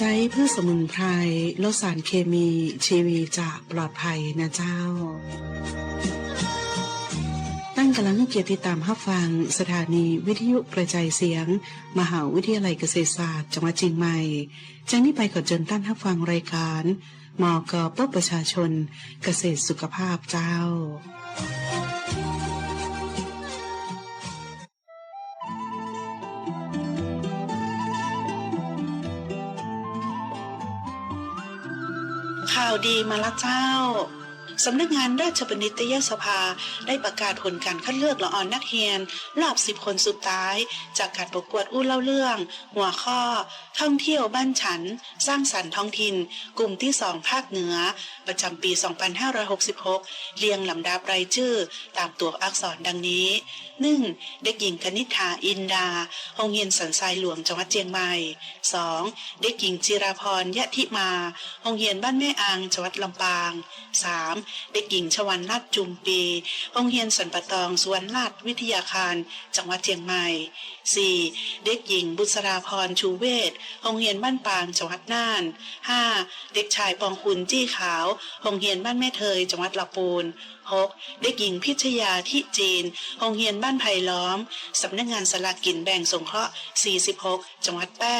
ใจเพื่อสมุนไพรลดสารเคมีชีวีจากปลอดภัยนะเจ้า ตั้งกำลังเกียรติดตามรับฟัง สถานีวิทยุกระจายเสียง มหาวิทยาลัยเกษตรศาสตร์จังหวัดเชียงใหม่จากนี้ไปขอเชิญท่านรับฟังรายการมอกปประชาชนเกษตรสุขภาพเจ้า ข่าวดีมาละเจ้า สำนักงานราชบัณฑิตยสภาได้ประกาศผลการคัดเลือกละออนนักเรียน รอบสิบคนสุดท้าย จากการประกวดอู้เล่าเรื่อง หัวข้อ ท่องเที่ยวบ้านฉัน สร้างสรรค์ท้องถิ่น กลุ่มที่สองภาคเหนือ ประจำปี 2566 เรียงลำดับรายชื่อ ตามตัวอักษรดังนี้ 1. เด็กหญิงคณิษฐาอินดาโรงเรียนสันทรายหลวงจังหวัดเชียงใหม่ 2. เด็กหญิงจิราพรยะทิมาโรงเรียนบ้านแม่อางจังหวัดลำปาง 3. เด็กหญิงชวันนาฏจุมปีโรงเรียนสันปะตองสวนลาดวิทยาคาร จังหวัดเชียงใหม่ 4. เด็กหญิงบุษราพรชูเวศโรงเรียนบ้านปางจังหวัดน่าน 5. เด็กชายปองคุณจี้ขาวโรงเรียนบ้านแม่เทยจังหวัดลำปูน 6. เด็กหญิงพิชยาที่จีนโรงเรียนบ้านไผ่ล้อม สำนักงานสลากกินแบ่งสงเคราะห์ 46 จังหวัดแพร่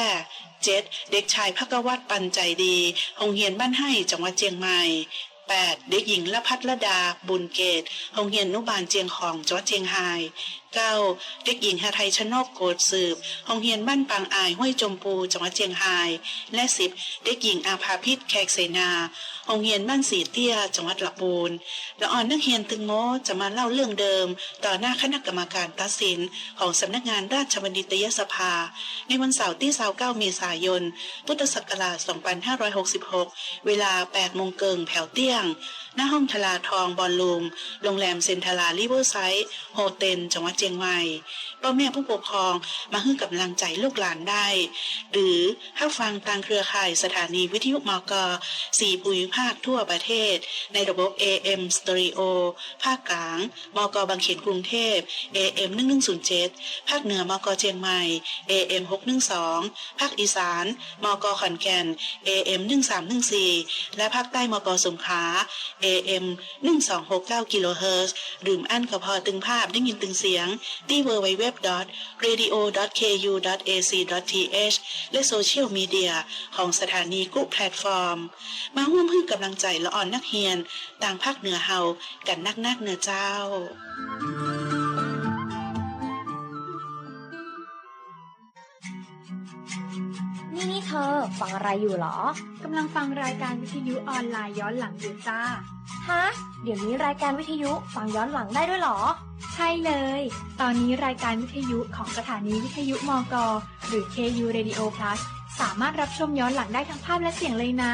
7. เด็กชายพักวัตปันใจดีโรงเรียนบ้านให้จังหวัดเชียงใหม่ 8. เด็กหญิงละพัฒรดา บุญเกตโรงเรียนนุบาลเจียงของจังหวัดเชียงราย 9. เด็กหญิงฮาไทยชนกโกดสืบโรงเรียนบ้านปางอายห้วยจมปูจังหวัดเชียงราย และ 10. เด็กหญิงอาภาพิษแขกเสนา โรงเรียนบ้านสีเตี้ย จังหวัดลำพูนละอ่อนนักเรียนตึงโมจะมาเล่าเรื่องเดิม ต่อหน้าคณะกรรมการตัดสินของสำนักงานราชบัณฑิตยสภา ในวันเสาร์ที่29เมษายน พุทธศักราช 2566 เวลา8โมงเกิงแถวเตี้ยง หน้าห้องทลาทองบอลลูม โรงแรมเซนทราริเวอร์ไซด์โฮเทลจังหวัดเชียงใหม่พ่อแม่ผู้ปกครองมาให้กำลังใจลูกหลานได้ หรือถ้าฟังทางเครือข่ายสถานีวิทยุมกสี่ภูมิภภาคทั่วประเทศ ในระบบ AM Stereo ภาคกลาง มกบางเขนกรุงเทพ AM 1107 ภาคเหนือ มกเชียงใหม่ AM 612 ภาคอีสาน มกขอนแก่น AM 1314 และภาคใต้ มกสงขลา AM 1269 กิโลเฮิรตซ์ดื่มอั้นกระพอตึงภาพได้ยินตึงเสียงที่ www.radio.ku.ac.th และโซเชียลมีเดียของสถานีกุ๊ปแพลตฟอร์ม มาร่วมให้กำลังใจละอ่อนนักเรียน ต่างภาคเหนือเฮากันนักนักๆเหนือเจ้านี่นี่เธอฟังอะไรอยู่เหรอกำลังฟังรายการวิทยุออนไลน์ย้อนหลังอยู่จ้า ฮะ เดี๋ยวนี้รายการวิทยุฟังย้อนหลังได้ด้วยเหรอ ใช่เลย ตอนนี้รายการวิทยุของสถานีวิทยุมก หรือ KU Radio Plus สามารถรับชมย้อนหลังได้ทั้งภาพและเสียงเลยนะ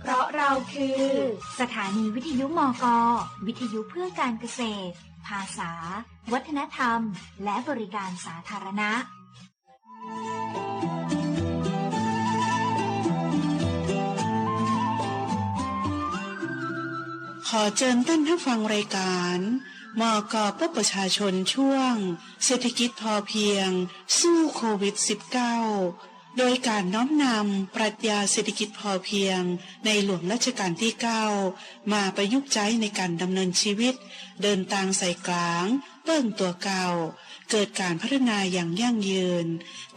เพราะเราคือ สถานีวิทยุมก วิทยุเพื่อการเกษตร ภาษา วัฒนธรรม และบริการสาธารณะ ขอเชิญท่านผู้ฟังรายการมกปประชาชนช่วง เศรษฐกิจพอเพียง สู้โควิด -19 โดยการน้อมนำปรัชญาเศรษฐกิจพอเพียง ในหลวงรัชกาลที่ 9 มาประยุกต์ใช้ในการดำเนินชีวิต เดินทางใส่กลาง เปิ้งตัวเก่า เกิดการพัฒนาอย่างยั่งยืน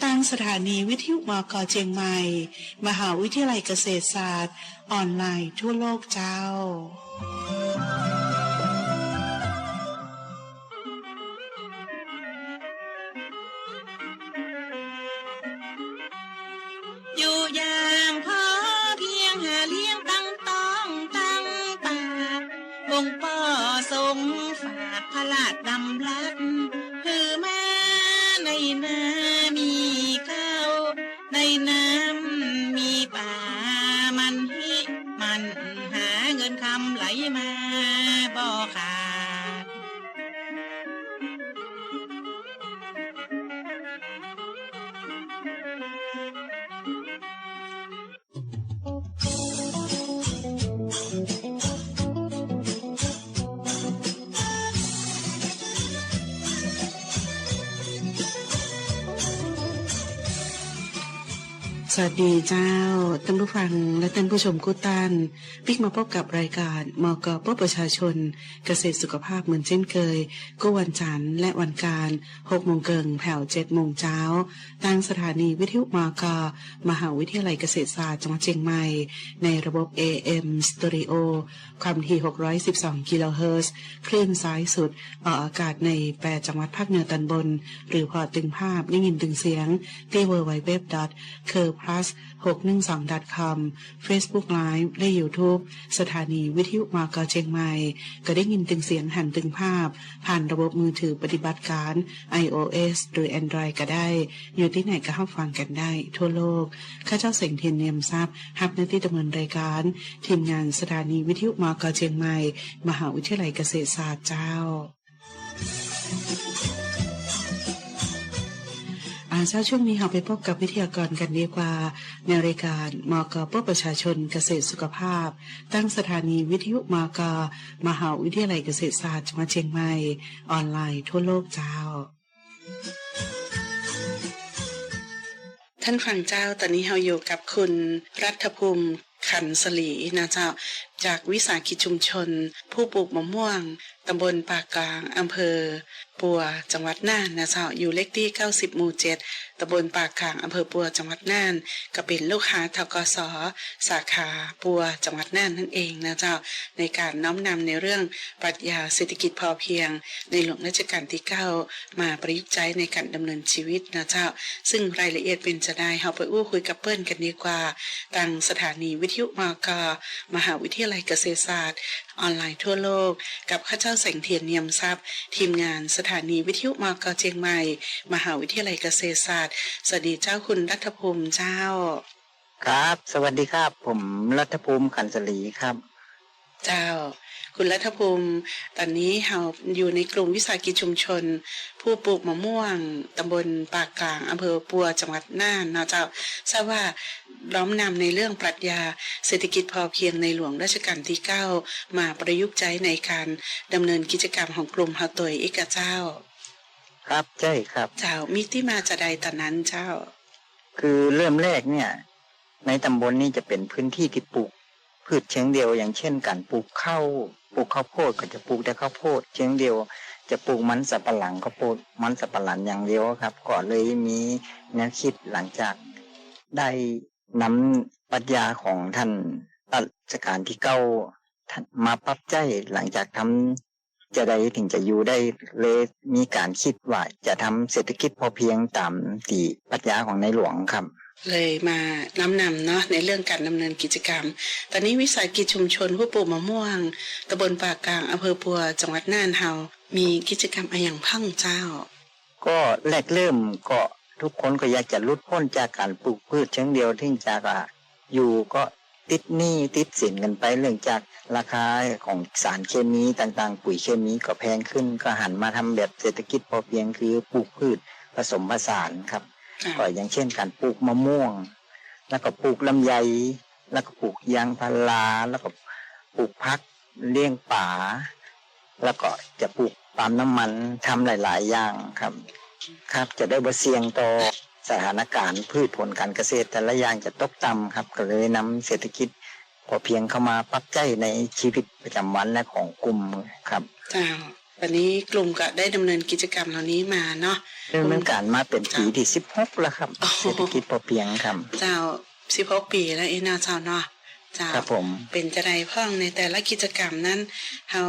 ตั้งสถานีวิทยุมกเชียงใหม่ มหาวิทยาลัยเกษตรศาสตร์ ออนไลน์ทั่วโลกเจ้า สวัสดีเจ้าท่านผู้ฟังและท่านผู้ชมกุตันปิกมาพบกับรายการมกปประชาชน เกษตรสุขภาพเหมือนเช่นเคย ก็วันจันทร์และวันการ6โมงเกิงแผ่ว7โมงเช้าทางสถานีวิทยุมกมหาวิทยาลัยเกษตรศาสตร์จังหวัดเชียงใหม่ ในระบบ AM Stereo ความถี่ 612 กิโลเฮิรตซ์คลื่นซ้ายสุดออกอากาศใน8จังหวัดภาคเหนือตอนบน หรือพอตึงภาพได้ยินตึงเสียงที่ www. c u r plus 612 com Facebook Live และ YouTube สถานีวิทยุมากเชียงใหม่ ก็ได้ยินตึงเสียงหันตึงภาพ ผ่านระบบมือถือปฏิบัติการ iOS หรือ Android ก็ได้ อยู่ที่ไหนก็เข้าฟังกันได้ ทั่วโลก ข้าเจ้าเสียงเทียนเนียมทรัพย์ฮับหน้าที่ดำเนินรายการ ทีมงานสถานีวิทยุมากเชียงใหม่ มหาวิทยาลัยเกษตรศาสตร์เจ้าอา เช้าช่วงนี้เราไปพบกับวิทยากรกันดีกว่า ในรายการมกปประชาชนเกษตรสุขภาพ ตั้งสถานีวิทยุมกมหาวิทยาลัยเกษตรศาสตร์จังหวัดเชียงใหม่ ออนไลน์ทั่วโลกเจ้า ท่านฟังเจ้าตอนนี้เราอยู่กับคุณรัฐภูมิขันสลีนะเจ้าจากวิสาหกิจชุมชน ผู้ปลูกมะม่วงตำบลปากกลางอำเภอ ปัว จังหวัดน่านนะเจ้าอยู่เลขที่ 90 หมู่ 7ตำบลปากกลางอำเภอปัวจังหวัดน่านก็เป็นลูกค้าทกสสาขาปัวจังหวัดน่านนั่นเองนะเจ้าในการน้อมนำในเรื่องปรัชญาเศรษฐกิจพอเพียง ในหลวงรัชกาลที่ 9 มาประยุกต์ใช้ในการดำเนินชีวิตนะเจ้า ซึ่งรายละเอียดเป็นจะได้เฮาไปอู้คุยกับเปิ้ลกันดีกว่าตังสถานีวิทยุมากมหาวิทยาลัยเกษตรศาสตร์ ออนไลน์ทั่วโลก กับข้าเจ้าแสงเทียนเนียมทรัพย์ ทีมงานสถานีวิทยุมากเชียงใหม่ มหาวิทยาลัยเกษตรศาสตร์ สวัสดีเจ้าคุณรัฐภูมิเจ้า ครับ สวัสดีครับ ผมรัฐภูมิขันสลีครับ เจ้า คุณรัฐภูมิ ตอนนี้เราอยู่ในกลุ่มวิสาหกิจชุมชน ผู้ปลูกมะม่วงตำบลปากกลางอำเภอปัวจังหวัดน่านเนาะเจ้าทราบว่าล้อมนำในเรื่องปรัชญา เศรษฐกิจพอเพียงในหลวงรัชกาลที่ 9 มาประยุกต์ใช้ในการดำเนินกิจกรรมของกลุ่มเฮาตวยอีกอะเจ้า ครับใช่ครับ เจ้ามีที่มาจะใดตอนนั้นเจ้า คือเริ่มแรกเนี่ย ในตำบลนี้จะเป็นพื้นที่ที่ปลูก พืชเชิงเดียวอย่างเช่นการปลูกข้าวปลูกข้าวโพดก็จะปลูกแต่ข้าวโพดเชิงเดียว จะปลูกมันสับปะหลังก็ปลูกมันสับปะหลังอย่างเดียวครับ ก็เลยมีแนวคิดหลังจากได้นำปรัชญาของท่านรัชกาลที่เก้าท่านมาปรับใจหลังจากทำจะได้ถึงจะอยู่ได้เลยมีการคิดว่าจะทำเศรษฐกิจพอเพียงตามที่ปรัชญาของในหลวงครับ เลยมาน้ำนำเนาะในเรื่องการดำเนินกิจกรรม ตอนนี้วิสาหกิจชุมชนผู้ปลูกมะม่วงตำบลปากกลางอำเภอปัวจังหวัดน่านเฮา มีกิจกรรมอะไรอย่างพังเจ้า ก็แรกเริ่มก็ทุกคนก็อยากจะลุดพ้นจากการปลูกพืชเชิงเดียวที่จากอะอยู่ก็ติดหนี้ติดสินกันไปเรื่องจากราคาของสารเคมีต่างๆ ปุ๋ยเคมีก็แพงขึ้นก็หันมาทำแบบเศรษฐกิจพอเพียงคือปลูกพืชผสมผสานครับ ก็อย่างเช่นการปลูกมะม่วง แล้วก็ปลูกลำไย แล้วก็ปลูกยางพาราแล้วก็ปลูกพักเลี้ยงป่า แล้วก็จะปลูกปาล์มน้ำมันทำหลาย ๆ อย่างครับ ครับจะได้บ่เสี่ยงต่อสถานการณ์พืชผลการเกษตร แต่ละอย่างจะตกต่ำครับ ก็เลยนำเศรษฐกิจพอเพียงเข้ามาปรับใจในชีวิตประจำวันและของกลุ่มครับ เจ้า วันนี้กลุ่มก็ได้ดำเนินกิจกรรมเหล่านี้มาเนาะเรื่องมันการมาเป็นปีที่สิบหกแล้วครับโอ้โหเศรษฐกิจพอเพียงครับเจ้าสิบหกปีแล้วเองนะเจ้าเนาะเจ้าครับผมเป็นจะไดพ่องในแต่ละกิจกรรมนั้นเรา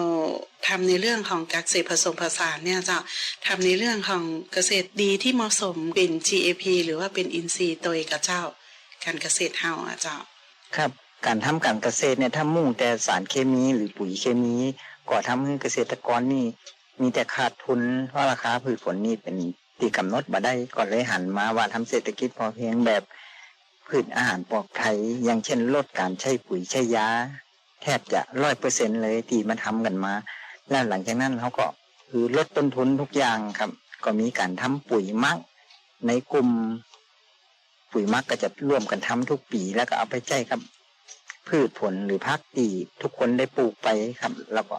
ทำในเรื่องของการเกษตรผสมผสานเนี่ยเจ้าทำในเรื่องของเกษตรดีที่เหมาะสมเป็น GAP หรือว่าเป็นอินทรีย์ตัวเองกับเจ้า การเกษตรเฮาอะเจ้าครับการทำการเกษตรเนี่ยถ้ามุ่งแต่สารเคมีหรือปุ๋ยเคมี ก็ทำให้เกษตรกรนี่ มีแต่ขาดทุนเพราะราคาพืชผลนี่เป็นตีกำหนดมาได้ก็เลยหันมาว่าทำเศรษฐกิจพอเพียงแบบพืชอาหารปลอดภัยอย่างเช่นลดการใช้ปุ๋ยใช้ยา แทบจะร้อยเปอร์เซ็นเลยที่มาทำกันมา แล้วหลังจากนั้นเขาก็คือลดต้นทุนทุกอย่างครับ ก็มีการทำปุ๋ยมักในกลุ่มปุ๋ยมักก็จะร่วมกันทำทุกปีแล้วก็เอาไปใช้กับพืชผลหรือพักตีทุกคนได้ปลูกไปครับ แล้วก็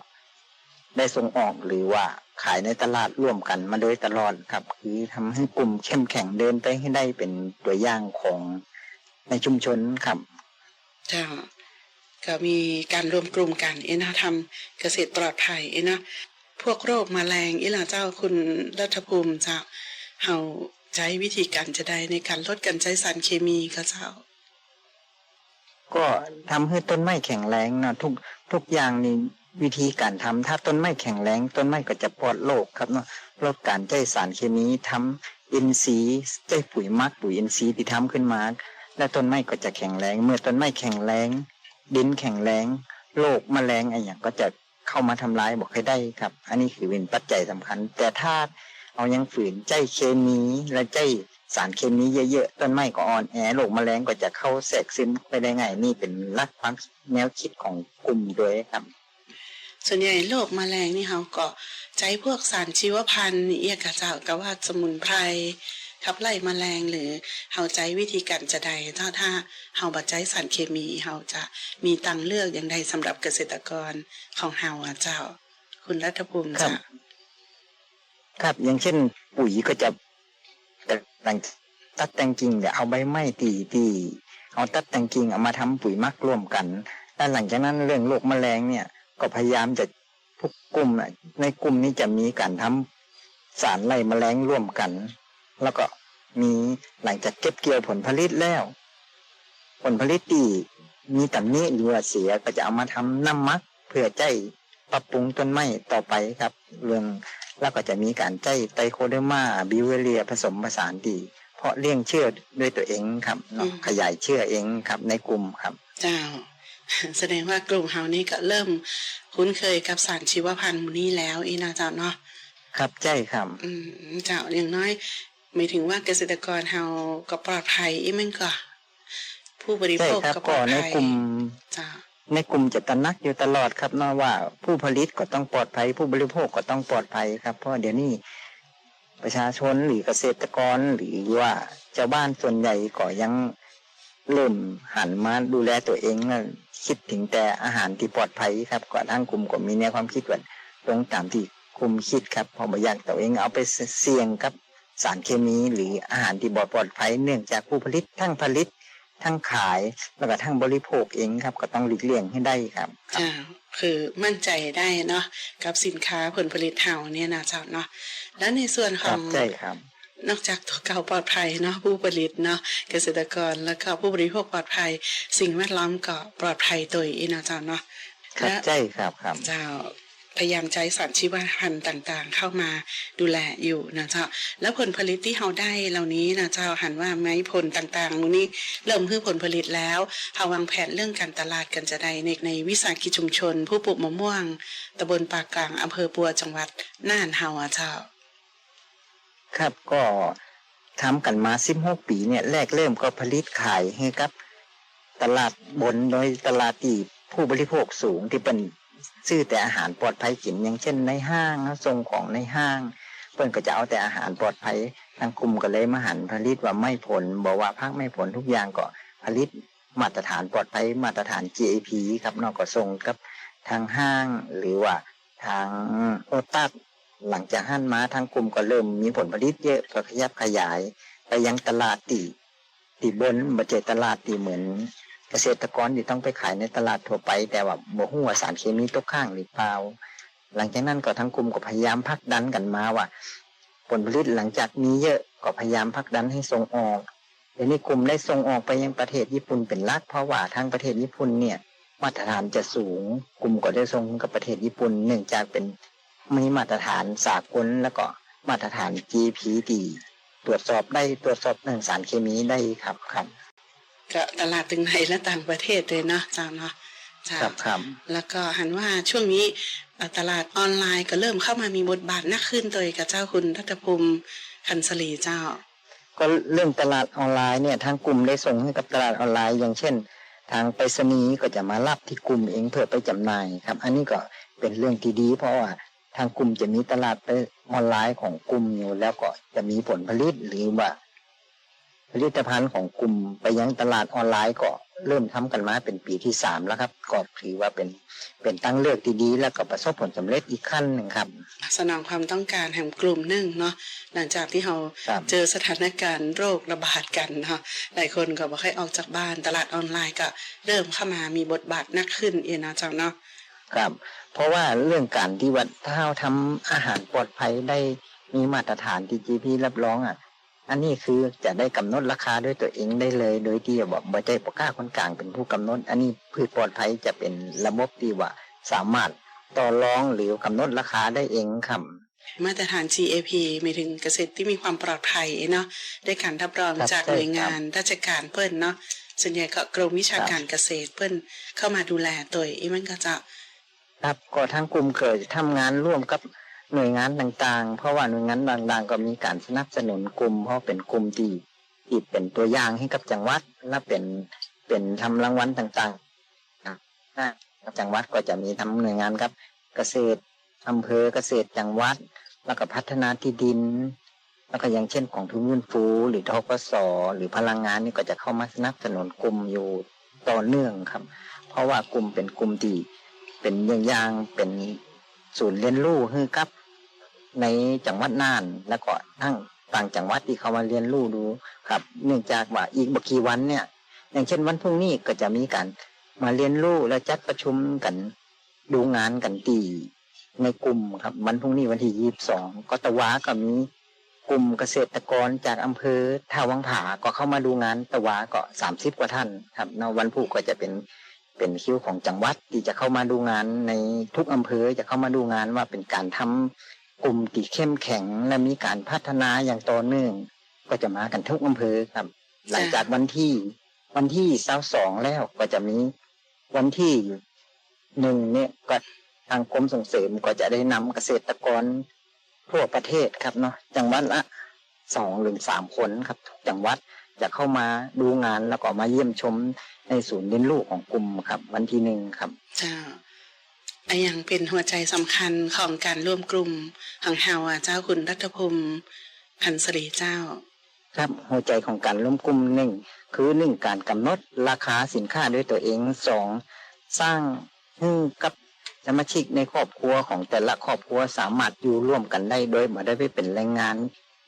ได้ส่งออกหรือว่าขายในตลาดร่วมกันมาโดยตลอดครับ คือทำให้กลุ่มเข้มแข็งเดินไปให้ได้เป็นตัวอย่างของในชุมชนครับเจ้าก็มีการรวมกลุ่มกันเอ็นะทำเกษตรปลอดภัยเอ็นะพวกโรคแมลงอีหล่ะเจ้าคุณรัฐภูมิเจ้าเฮาใช้วิธีการจะได้ในการลดการใช้สารเคมีก็เจ้า ก็ทำให้ต้นไม้แข็งแรงนะทุกทุกอย่างนี่ วิธีการทำถ้าต้นไม้แข็งแรงต้นไม้ก็จะปลอดโรคครับเนาะลดการใช้สารเคมีทำอินทรีย์ใช้ปุ๋ยมักปุ๋ยอินทรีย์ที่ทำขึ้นมา และต้นไม้ก็จะแข็งแรง เมื่อต้นไม้แข็งแรง ดินแข็งแรงโรคแมลงอะไรอย่างก็จะเข้ามาทำลายบอกให้ได้ครับ อันนี้คือเป็นปัจจัยสำคัญ แต่ถ้าเอายังฝืนใจเคมีและใจสารเคมีเยอะๆ ต้นไม้ก็อ่อนแอโรคแมลงก็จะเข้าแทรกซึมไปได้ง่ายนี่เป็นลักความแนวคิดของกลุ่มด้วยครับ ส่วนใหญ่โรคแมลงนี่เฮาก็ใช้พวกสารชีวพันธุ์เอียกะเจ้าก็ว่าสมุนไพรขับไล่แมลงหรือเฮาใช้วิธีการจะใดถ้าถ้าเฮาบ่ใช้สารเคมีเฮาจะมีตังเลือกอย่างใดสำหรับเกษตรกรของเฮาอะเจ้า คุณรัฐภูมิครับจ้ะครับอย่างเช่น ปุ๋ยก็จะแต่งตัดแต่งกิ่งเดี๋ยวเอาใบไม้ตีตีเอาตัดแต่งกิ่งเอามาทำปุ๋ยมักร่วมกัน แล้วหลังจากนั้นเรื่องโรคแมลงเนี่ย ก็พยายามจะทุกกลุ่มน่ะในกลุ่มนี้จะมีการทำสารไล่แมลงร่วมกัน แล้วก็มีหลังจากเก็บเกี่ยวผลผลิตแล้ว ผลผลิตที่มีตำหนิหรือว่าเสียก็จะเอามาทำน้ำหมักเพื่อใจปรับปรุงต้นไม้ต่อไปครับ เรื่องแล้วก็จะมีการใจไตโคเดอร์มาบิวเวเรียผสมผสานดี เพราะเลี้ยงเชื่อด้วยตัวเองครับเนาะขยายเชื่อเองครับในกลุ่มครับ เจ้า แสดงว่ากลุ่มเฮานี่ก็เริ่มคุ้นเคยกับสารชีวพันธุ์หมู่นี้แล้วอีนะเจ้าเนาะครับใช่ครับ อืมเจ้าอย่างน้อยหมายถึงว่าเกษตรกรเฮาก็ปลอดภัยอีมันก็ผู้บริใช่โภคครับก็ปลก็อดในภัยกลุ่มเจ้าในกลุ่มจะตระหนักอยู่ตลอดครับเนาะว่า ผู้ผลิตก็ต้องปลอดภัย ผู้บริโภคก็ต้องปลอดภัยครับ เพราะเดี๋ยวนี้ประชาชนหรือเกษตรกรหรือว่าชาวบ้านส่วนใหญ่ก็ยังเริ่มหันมาดูแลตัวเองนะ คิดถึงแต่อาหารที่ปลอดภัยครับก็ทางกลุ่มก็มีแนวความคิดว่าตรงตามที่กลุ่มคิดครับเพอบ่อยากตัวเองเอาไปเสี่ยงกับสารเคมีหรืออาหารที่บ่ปลอดภัยเนื่องจากผู้ผลิตทั้งผลิตทั้งขายแล้วก็ทั้งบริโภคเองครับก็ต้องหลีกเลี่ยงให้ได้ครับเจ้าคือมั่นใจได้เนาะกับสินค้าผลผลิตเฮาเนี่ยนะเจ้าเนาะแล้วในส่วนคขรัอบงใช่ครับ นอกจากตัวเก่าปลอดภัยเนาะผู้ผลิตเนาะเกษตรกรแล้วก็ผู้บริโภคปลอดภัย สิ่งแวดล้อมก็ปลอดภัยตัวอีนะเจ้าเนาะครับและใช่ครับครับเจ้าพยายามใช้สารชีวพันธุ์ต่างๆ เข้ามาดูแลอยู่นะเจ้า แล้วผลผลิตที่เราได้เหล่านี้นะเจ้าหันว่าไม้ผลต่างๆมูนี้เริ่มพืชผลผลิตแล้วเฮาวางแผนเรื่องการตลาดกันจะได้ในในวิสาหกิจชุมชน ผู้ปลูกมะม่วงตำบลปากกลางอำเภอปัวจังหวัดน่านเฮาอะเจ้า ครับก็ทำกันมาสิบหกปีเนี่ยแรกเริ่มก็ผลิตขายให้กับ ตลาดบนโดยตลาดที่ผู้บริโภคสูงที่เป็นซื้อแต่อาหารปลอดภัยกินอย่างเช่นในห้างส่งของในห้างเพิ่นก็จะเอาแต่อาหารปลอดภัยทางกลุ่มก็เลยมาหันผลิตว่าไม่ผลบอกว่าพักไม่ผลทุกอย่างก็ผลิตมาตรฐานปลอดภัยมาตรฐาน GAP ครับนอกก็ส่งกับทางห้างหรือว่าทางโอตัส หลังจากหั่นม้าทางกลุ่มก็เริ่มมีผลผลิตเยอะก็ขยับขยาย ไปยังตลาดตีตีบนบัจเจตลาดตีเหมือน เกษตรกรที่ต้องไปขายในตลาดทั่วไป แต่ว่าบ่ฮู้ว่าสารเคมีตกข้างหรือเปล่า หลังจากนั้นก็ทั้งกลุ่มก็พยายามพักดันกันมาว่า ผลผลิตหลังจากมีเยอะก็พยายามพักดันให้ส่งออกเดี๋ยวนี้กลุ่มได้ส่งออกไปยังประเทศญี่ปุ่นเป็นลักเพราะว่าทางประเทศญี่ปุ่นเนี่ยมาตรฐานจะสูง กลุ่มก็ได้ส่งกับประเทศญี่ปุ่นเนื่องจากเป็น มีมาตรฐานสากลแล้วก็มาตรฐาน GP ดีตรวจสอบได้ตรวจสอบเรื่องสารเคมีได้ครับครับก็ตลาดถึงไหนและต่างประเทศเลยเนาะเจ้าเนาะเจ้าครับครับแล้วก็หันว่าช่วงนี้เอ่อตลาดออนไลน์ก็เริ่มเข้ามามีบทบาทนักขึ้นโดยกับเจ้าคุณรัตภูมิคันสลีเจ้า ก็เรื่องตลาดออนไลน์เนี่ยทางกลุ่มได้ส่งให้กับตลาดออนไลน์ อย่างเช่น ทางไปรษณีย์ก็จะมารับที่กลุ่มเองเพื่อไปจำหน่ายครับ อันนี้ก็เป็นเรื่องที่ดีเพราะว่า ทางกลุ่มจะมีตลาดไปออนไลน์ของกลุ่มอยู่แล้วก็จะมีผลผลิตหรือว่า ผลิตภัณฑ์ของกลุ่มไปยังตลาดออนไลน์ก็เริ่มทำกันมาเป็นปีที่สามแล้วครับก็ถือว่าเป็นเป็นตั้งเลือกที่ดีแล้วก็ประสบผลสำเร็จอีกขั้นหนึ่งครับ สนองความต้องการแห่งกลุ่มหนึ่งเนาะหลังจากที่เราครับเจอสถานการณ์โรคระบาดกันเนาะหลายคนก็บ่ค่อยออกจากบ้านตลาดออนไลน์ก็เริ่มเข้ามามีบทบาทนักขึ้นเองนะเจ้าเนาะครับ เพราะว่าเรื่องการที่ว่าถ้าเราทำอาหารปลอดภัยได้มีมาตรฐานที่ GP รับรองอะ อันนี้คือจะได้กำหนดราคาด้วยตัวเองได้เลย โดยที่บอกบ่ใจปกล้าคนกลางเป็นผู้กำหนด อันนี้พืชปลอดภัยจะเป็นระบบที่ว่าสามารถต่อรองหรือกำหนดราคาได้เองครับมาตรฐาน GAP หมายถึงเกษตรที่มีความปลอดภัยเนาะได้การรับรองครับจากใช่หน่วยงาครันบราชการเปิ้นเนาะส่วนใหญ่ก็กรมวิชาครับการเกษตรเปิ้นเข้ามาดูแลตัวอีมันก็จะ ครับก็ทางกลุ่มเกิดทำงานร่วมกับหน่วยงานต่างๆ เพราะว่าหน่วยงานต่างๆ ก็มีการสนับสนุนกลุ่ม เพราะเป็นกลุ่มที่ที่เป็นตัวอย่างให้กับจังหวัดและเป็นเป็นทำรางวัลต่างๆนะจังหวัดก็จะมีทำหน่วยงานครับ เกษตรอำเภอเกษตรจังหวัด แล้วก็พัฒนาที่ดิน แล้วก็อย่างเช่นของทุนฟื้นฟูหรือทกสหรือพลังงานนี่ก็จะเข้ามาสนับสนุนกลุ่มอยู่ต่อเนื่องครับ เพราะว่ากลุ่มเป็นกลุ่มที่ เป็นอย่างยางเป็นศูนย์เรียนรู้คือกับ ในจังหวัดน่านแล้วก็ทั้งต่างจังหวัดที่เขามาเรียนรู้ดูครับ เนื่องจากว่าอีกบกี่วันเนี่ย อย่างเช่นวันพรุ่งนี้ก็จะมีการมาเรียนรู้และจัดประชุมกันดูงานกันตีในกลุ่มครับ วันพรุ่งนี้วันที่ยี่สิบสองก็ตะวาก็มีกลุ่มเกษตรกรจากอำเภอท่าวังผาก็เข้ามาดูงานตะวาก็สามสิบกว่าท่านครับในวันพุธก็จะเป็น เป็นคิวของจังหวัดที่จะเข้ามาดูงานในทุกอำเภอจะเข้ามาดูงานว่าเป็นการทำกลุ่มที่เข้มแข็งและมีการพัฒนาอย่างต่อเนื่อง ก็จะมากันทุกอำเภอครับ หลังจากวันที่วันที่เสาสองแล้วก็จะมีวันที่หนึ่งเนี่ยก็ทางกรมส่งเสริมก็จะได้นำเกษตรกรทั่วประเทศครับเนาะจังหวัดละสองหรือสามคนครับทุกจังหวัด จะเข้ามาดูงานแล้วก็มาเยี่ยมชมในศูนย์เรียนรู้ของกลุ่มครับ วันที่หนึ่งครับเจ้าไอ้ยังเป็นหัวใจสำคัญของการร่วมกลุ่มของเฮาอะเจ้าคุณรัฐภูมิพันศรีเจ้า ครับหัวใจของการร่วมกลุ่มหนึ่งคือหนึ่งการกำหนดราคาสินค้าด้วยตัวเองสองสร้างให้กับสมาชิกในครอบครัวของแต่ละครอบครัวสามารถอยู่ร่วมกันได้โดยไม่ได้ไปเป็นแรงงาน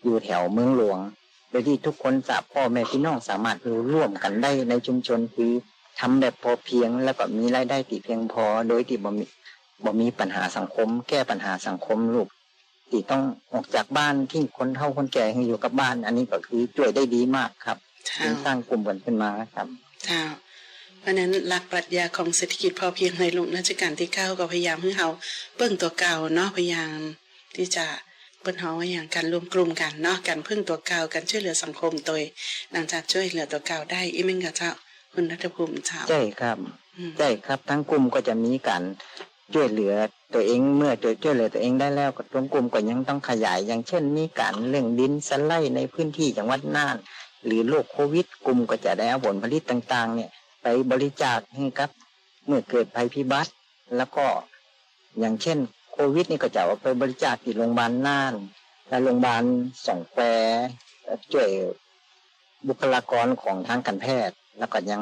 อยู่แถวเมืองหลวงโดยที่ทุกคนจะพ่อแม่พี่น้องสามารถอยู่ร่วมกันได้ในชุมชนคือทำแบบพอเพียงแล้วก็มีรายได้ที่เพียงพอ โดยที่บ่มีบ่มีปัญหาสังคม แก้ปัญหาสังคมลูกที่ต้องออกจากบ้านที่คนเฒ่าคนแก่ให้อยู่กับบ้าน อันนี้ก็คือช่วยได้ดีมากครับเจ้าจึงสร้างกลุ่มกันขึ้นมาครับเจ้าเพราะฉะนั้นหลักปรัชญาของเศรษฐกิจพอเพียงในหลวงรัชกาลที่เก้าก็พยายามให้เราเบิ่งตัวเก่าเนาะพยายามที่จะ เปิ้นเฮาว่าอย่างการรวมกลุ่มกันเนาะการพึ่งตัวเก่าการช่วยเหลือสังคมโดยหลังจากช่วยเหลือตัวเก่าได้อีเมงกับเจ้าคุณรัฐภูมิเจ้าใช่ครับอืมใช่ครับทั้งกลุ่มก็จะมีการช่วยเหลือตัวเองเมื่อตัวช่วยเหลือตัวเองได้แล้วก็ตรงกลุ่มก็ยังต้องขยาย อย่างเช่น มีการเรื่องดินสไลด์ในพื้นที่จังหวัดน่าน หรือโรคโควิด กลุ่มก็จะได้เอาผลผลิตต่างๆ เนี่ย ไปบริจาคให้กับเมื่อเกิดภัยพิบัติ แล้วก็อย่างเช่น โควิดนี่ก็จะเอาไปบริจาคที่โรงพยาบาลน่าน และโรงพยาบาลสองแควช่วยบุคลากรของทางการแพทย์ แล้วก็ยัง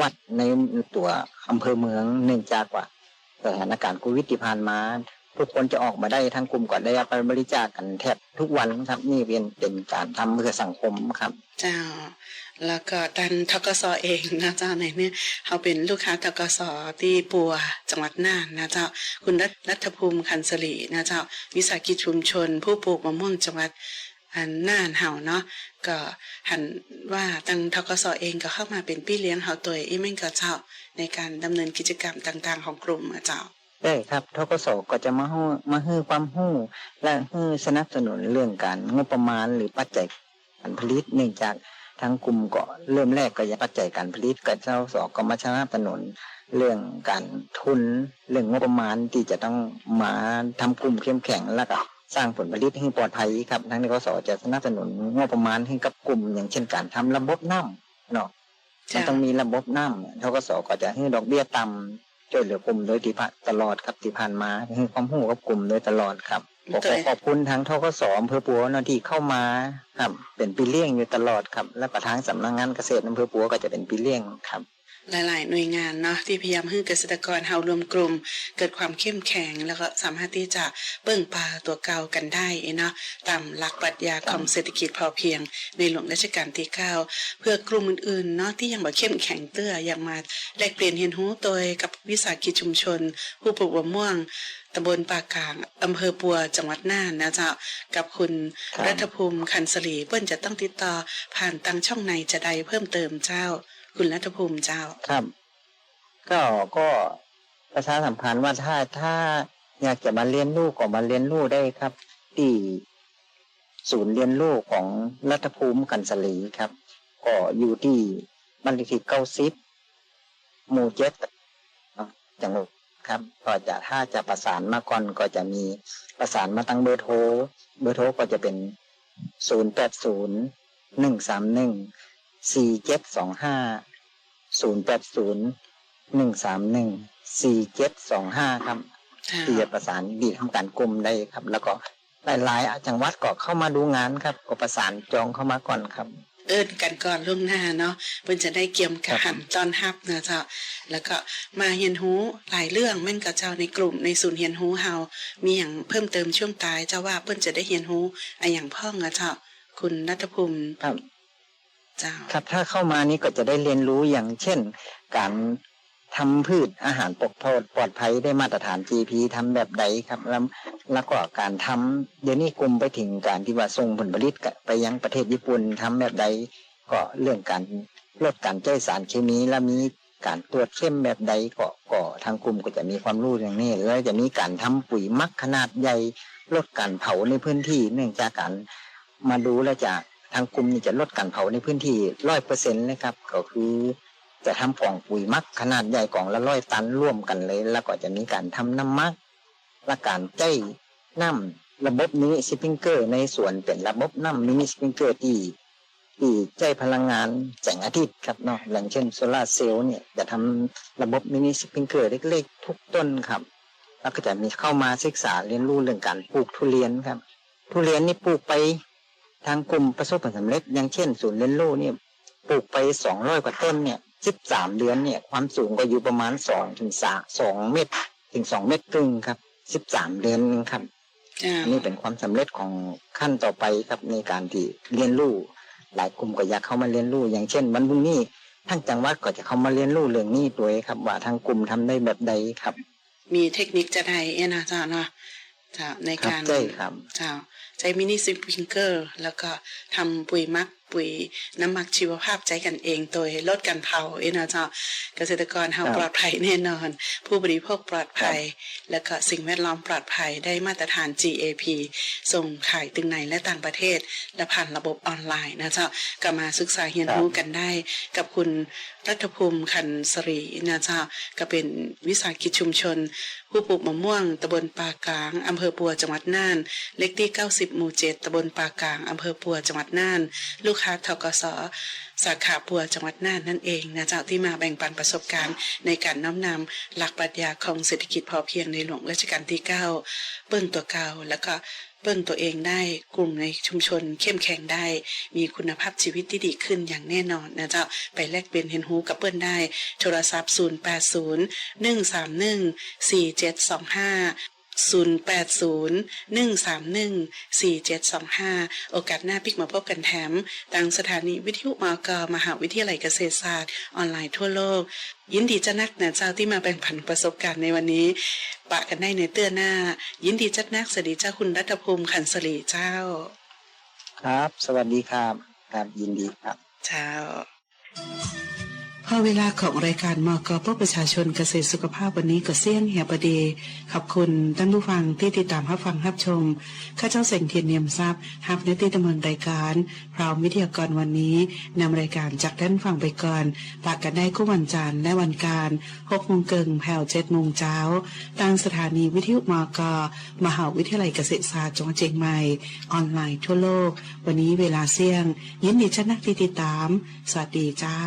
วัดในตัวอำเภอเมืองเนื่องจากว่าสถานการณ์โควิดที่ผ่านมา ทุกคนจะออกมาได้ทั้งกลุ่มก็ได้ไปบริจาคกันแทบทุกวันครับ นี่เป็นเป็นการทำเพื่อสังคมครับ เจ้า แล้วก็ดันทกสเองนะเจ้าในเนี่ยเขาเป็นลูกค้าทกสที่ปัวจังหวัดน่านนะเจ้าคุณรัฐภูมิคันสลีนะเจ้าวิสาหกิจชุมชน ผู้ปลูกมะม่วงจังหวัดอันน่านเฮาเนาะก็หันว่าตังทกสเองก็เข้ามาเป็นพี่เลี้ยงเฮาตัวอีเม่งกับเจ้าในการดำเนินกิจกรรมต่างๆ ของกลุ่มเจ้าได้ครับทกศก็จะมาให้มาให้ความรู้และให้สนับสนุนเรื่องการงบประมาณหรือปัจจัยการผลิตเนื่องจาก ทางกลุ่มก็เริ่มแรกก็ยังปัจจัยการผลิตกับเจ้าสอก็มาสนับสนุนเรื่องการทุนเรื่องงบประมาณที่จะต้องมาทำกลุ่มเข้มแข็งแล้วก็สร้างผลผลิตให้ปลอดภัยครับทางทกศจะสนับสนุนงบประมาณให้กับกลุ่ม อย่างเช่นการทำระบบน้ำเนาะมันต้องมีระบบน้ำทกสก็จะให้ดอกเบี้ยต่ำช่วยเหลือกลุ่มโดยที่ผ่านตลอดครับที่ผ่านมาให้ความรู้กับกลุ่มโดยตลอดครับ ขอขอขอบคุณทางทกสอำเภอปัวเนาะที่เข้ามาครับ เป็นปีเลี้ยงอยู่ตลอดครับ และประธานสำนักงานเกษตรอำเภอปัวก็จะเป็นปีเลี้ยงครับ หลาย ๆ หน่วยงานเนาะที่พยายามให้เกษตรกรเฮารวมกลุ่ม เกิดความเข้มแข็ง แล้วก็สามารถที่จะเบิ่งปลาตัวเก่ากันได้เนาะตามหลักปรัชญาของเศรษฐกิจพอเพียง ในหลวงรัชกาลที่9เพื่อกลุ่มอื่น ๆ เนาะที่ยังบ่เข้มแข็งเตื้ออยากมาแลกเปลี่ยนเรียนรู้โดยกับวิสาหกิจชุมชน ผู้ปลูกมะม่วงตำบลปากลางอำเภอปัวจังหวัดน่านนะเจ้ากับคุณครับรัฐภูมิคันสลีเปิ้นจะต้องติดต่อผ่านตังช่องในจะใดเพิ่มเติมเจ้า คุณรัฐภูมิเจ้าครับ ก็ก็ประชาสัมพันธ์ว่าถ้าถ้าอยากจะมาเรียนรู้ก็มาเรียนรู้ได้ครับ ที่ศูนย์เรียนรู้ของรัฐภูมิกันสลีครับ ก็อยู่ที่บันที่เก้าสิบหมู่เจ็ดจังหวัดครับ ก็จะถ้าจะประสานมาก่อนก็จะมีประสานมาตั้งเบอร์โทร เบอร์โทรก็จะเป็นศูนย์แปดศูนย์หนึ่งสามหนึ่งสี่เจ็ดสองห้า ศูนย์แปดศูนย์หนึ่งสามหนึ่งสี่เจ็ดสองห้าครับที่จะประสานดีทำการกลุ่มได้ครับ แล้วก็หลายๆจังหวัดก็เข้ามาดูงานครับ ก็ประสานจองเข้ามาก่อนครับ เอิ้นกันก่อนล่วงหน้าเนาะเพิ่นจะได้เกี่ยมกะครัหับนต้อนรับนะเจ้าแล้วก็มาเรียนรู้หลายเรื่องแม่นกับเจ้าในกลุ่มในศูนย์เรียนรู้เฮามีอย่างเพิ่มเติมช่วงตายเจ้าว่าเพิ่นจะได้เรียนรู้อะอย่างพ่องอะเจ้าคุณนัทภูมิครับ เจ้าครับถ้าเข้ามานี่ก็จะได้เรียนรู้อย่างเช่น การทำพืชอาหารปลอดภัยปลอดภัยได้มาตรฐาน GP ทำแบบใดครับแล้วแล้วก็การทำเดี๋ยวนี้กลุ่มไปถึงการที่ว่าส่งผลผลิตไปยังประเทศญี่ปุ่นทำแบบใดก็เรื่องการลดการใช้สารเคมีและมีการตรวจเข้มแบบใดก็ก็ทางกลุ่มก็จะมีความรู้อย่างนี้แล้วจะมีการทำปุ๋ยมักขนาดใหญ่ลดการเผาในพื้นที่ เนื่องจากการมาดูแลจาก ทางกลุ่มนี่จะลดการเผาในพื้นที่ร้อยเปอร์เซ็นต์เลยครับ ก็คือจะทำกล่องปุ๋ยมักขนาดใหญ่กล่องละร้อยตันร่วมกันเลย แล้วก็จะมีการทำน้ำมักและการใช้น้ำระบบมินิสปริงเกอร์ ในส่วนเป็นระบบน้ำมินิสปริงเกอร์ที่ที่ใช้พลังงานแสงอาทิตย์ครับเนาะอย่างเช่นโซลาเซลล์เนี่ยจะทำระบบมินิสปริงเกอร์เล็กๆ ทุกต้นครับ แล้วก็จะมีเข้ามาศึกษาเรียนรู้เรื่องการปลูกทุเรียนครับ ทุเรียนนี่ปลูกไป ทางกลุ่มประสบผลสำเร็จอย่างเช่นศูนย์เรียนรู้เนี่ยปลูกไปสองร้อยกว่าต้นเนี่ยสิบสามเดือนเนี่ยความสูงก็อยู่ประมาณสองถึงสาสองเมตร ถึงสองเมตรครึ่งครับสิบสามเดือนครับเจ้าอันนี้เป็นความสำเร็จของขั้นต่อไปครับในการที่เรียนรู้ หลายกลุ่มก็อยากเข้ามาเรียนรู้ อย่างเช่น วันพรุ่งนี้ทางจังหวัดก็จะเข้ามาเรียนรู้เรื่องนี้ด้วยครับ ว่าทางกลุ่มทำได้แบบใดครับ มีเทคนิคจะได้เอ้นะเจ้าเนาะเจ้าในครับการใช่ครับเจ้า ใช้มินิสปริงเกอร์แล้วก็ทำปุ๋ยมัก ปุ๋ยน้ำหมักชีวภาพใจกันเองโดยลดการเผาเอนะเจ้าเกษตรกรเฮาปลอดภัยแน่นอน ผู้บริโภคปลอดภัย แล้วก็สิ่งแวดล้อมปลอดภัยได้มาตรฐาน GAP ส่งขายตึงในและต่างประเทศ และผ่านระบบออนไลน์นะเจ้าก็มาศึกษาเรียนรู้กันได้ กับคุณรัฐภูมิคันสรีนะเจ้าก็เป็นวิสาหกิจชุมชน ผู้ปลูกมะม่วงตำบลปากลางอำเภอปัวจังหวัดน่าน เลขที่ 90 หมู่ 7ตำบลปากลางอำเภอปัวจังหวัดน่านลูกค้าทกสสาขาปัวจังหวัดน่านนั่นเองนะเจ้าที่มาแบ่งปันประสบการณ์ในการน้อมนำหลักปรัชญาของเศรษฐกิจพอเพียงในหลวงรัชกาลที่ 9เบิ้งตัวเก่าแล้วก็เบิ้งตัวเองได้กลุ่มในชุมชนเข้มแข็งได้ มีคุณภาพชีวิตที่ดีขึ้นอย่างแน่นอนนะเจ้าไปแลกเปลี่ยนเห็นหูกับเปิ้นได้ โทรศัพท์ 080 131 4725 4725 โอกาสหน้าปิกมาพบกันแถมตังสถานีวิทยุมกมหาวิทยาลัยเกษตรศาสตร์ ออนไลน์ทั่วโลก ยินดีจะนักนะเจ้าที่มาแบ่งปันประสบการณ์ในวันนี้ ปะกันได้ในเตื้อหน้า ยินดีจัดนักสวัสดีเจ้าคุณรัฐภูมิขันสลีเจ้า ครับ สวัสดีครับ ครับยินดีครับเช้า พอเวลาของรายการมกพบประชาชนเกษตรสุขภาพวันนี้ก็เสี่ยงเหียประเดขอบคุณท่านผู้ฟังที่ติดตามรับฟังรับชม ข้าเจ้าเสงเทียนเนียมทรัพย์ฮับในติดดำเนินรายการ พร้อมวิทยากรวันนี้นำรายการจากท่านฟังไปก่อนปากกันได้คู่วันจันทร์และวันการ6โมงเกิงแผ่ว7โมงเช้าทางสถานีวิทยุมกมหาวิทยาลัยเกษตรศาสตร์จังหวัดเชียงใหม่ ออนไลน์ทั่วโลก วันนี้เวลาเสี่ยง ยินดีชนักที่ติดตาม สวัสดีเจ้า